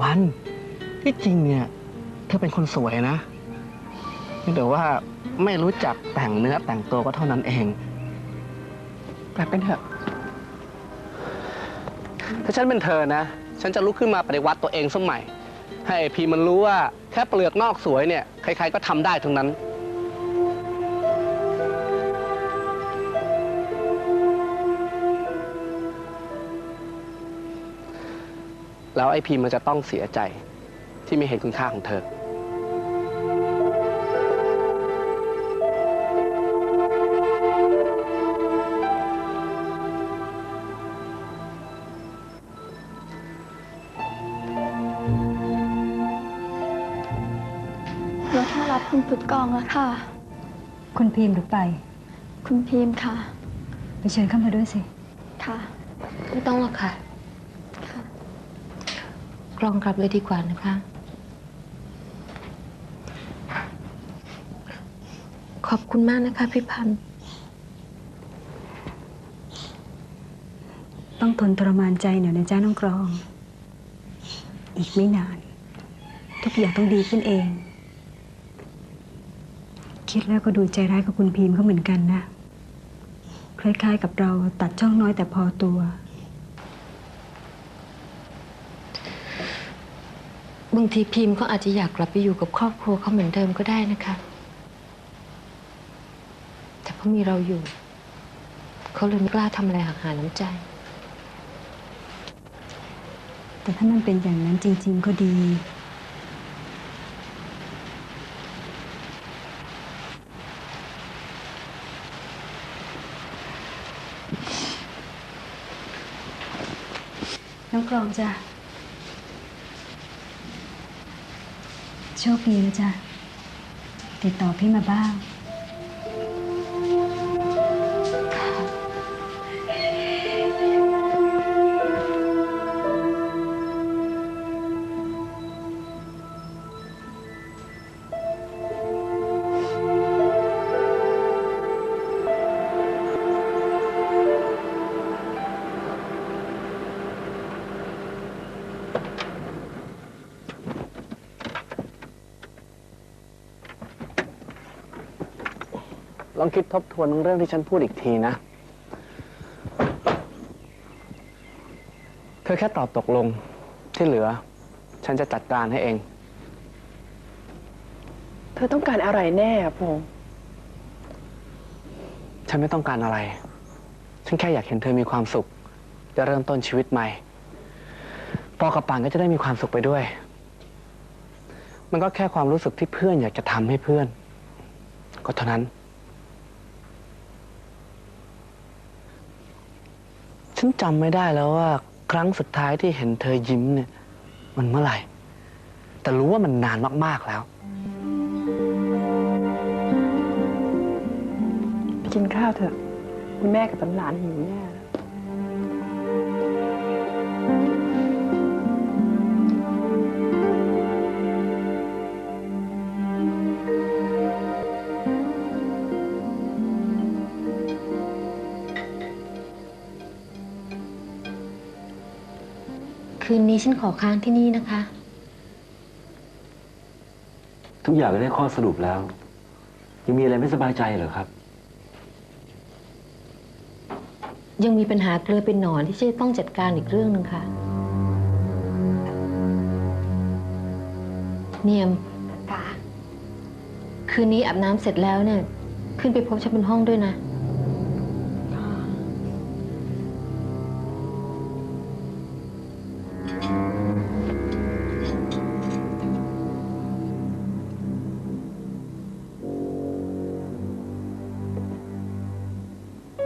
วันที่จริงเนี่ยเธอเป็นคนสวยนะเพียงแต่ว่าไม่รู้จักแต่งเนื้อแต่งตัวก็เท่านั้นเองกลับกันเถอะ ถ้าฉันเป็นเธอนะ ฉันจะลุกขึ้นมาปฏิวัติตัวเองสมัย ให้ไอ้พีมันรู้ว่าแค่เปลือกนอกสวยเนี่ย ใครๆก็ทำได้ทั้งนั้น แล้วไอ้พีมันจะต้องเสียใจที่ไม่เห็นคุณค่าของเธอ รถถ้ารับคุณพุทธกองแล้วค่ะ คุณพิมพ์หรือไป คุณพิมพ์ค่ะ ไปเชิญเข้ามาด้วยสิ ค่ะ ไม่ต้องหรอกค่ะค่ะ กรองกลับเลยดีกว่านะคะ ขอบคุณมากนะคะ พี่พันธ์ต้องทนทรมานใจหน่อยนะจ้าน้องกรอง อีกไม่นาน ทุกอย่างต้องดีขึ้นเอง คิดแล้วก็ดูใจร้ายกับคุณพิมพ์เขาเหมือนกันนะ คล้ายๆกับเราตัดช่องน้อยแต่พอตัว บางทีพิมพ์เขาอาจจะอยากกลับไปอยู่กับครอบครัวเขาเหมือนเดิมก็ได้นะคะ แต่เพราะมีเราอยู่ เขาเลยไม่กล้าทำอะไรหักหาน้ำใจ แต่ถ้ามันเป็นอย่างนั้นจริง ๆ ก็ดี น้องกรองจ้ะ โชคดีนะจ๊ะ ติดต่อพี่มาบ้าง ลองคิดทบทวนเรื่องที่ฉันพูดอีกทีนะ เธอแค่ตอบตกลงที่เหลือ ฉันจะจัดการให้เอง เธอต้องการอะไรแน่อะพงษ์ฉันไม่ต้องการอะไร ฉันแค่อยากเห็นเธอมีความสุข จะเริ่มต้นชีวิตใหม่ ปอกับป่านก็จะได้มีความสุขไปด้วย มันก็แค่ความรู้สึกที่เพื่อนอยากจะทำให้เพื่อน ก็เท่านั้น ฉันจำไม่ได้แล้วว่า ครั้งสุดท้ายที่เห็นเธอยิ้มเนี่ย มันเมื่อไหร่ แต่รู้ว่ามันนานมาก ๆ แล้ว ไปกินข้าวเถอะคุณแม่กับหลานหิวแน่ คืนนี้ฉันขอค้างที่นี่นะคะ ทุกอย่างก็ได้ข้อสรุปแล้ว ยังมีอะไรไม่สบายใจเหรอครับ ยังมีปัญหาเกลือเป็นหนอนที่จะต้องจัดการอีกเรื่องหนึ่งค่ะ เนียมค่ะคืนนี้อาบน้ำเสร็จแล้วเนี่ย ขึ้นไปพบฉันบนห้องด้วยนะ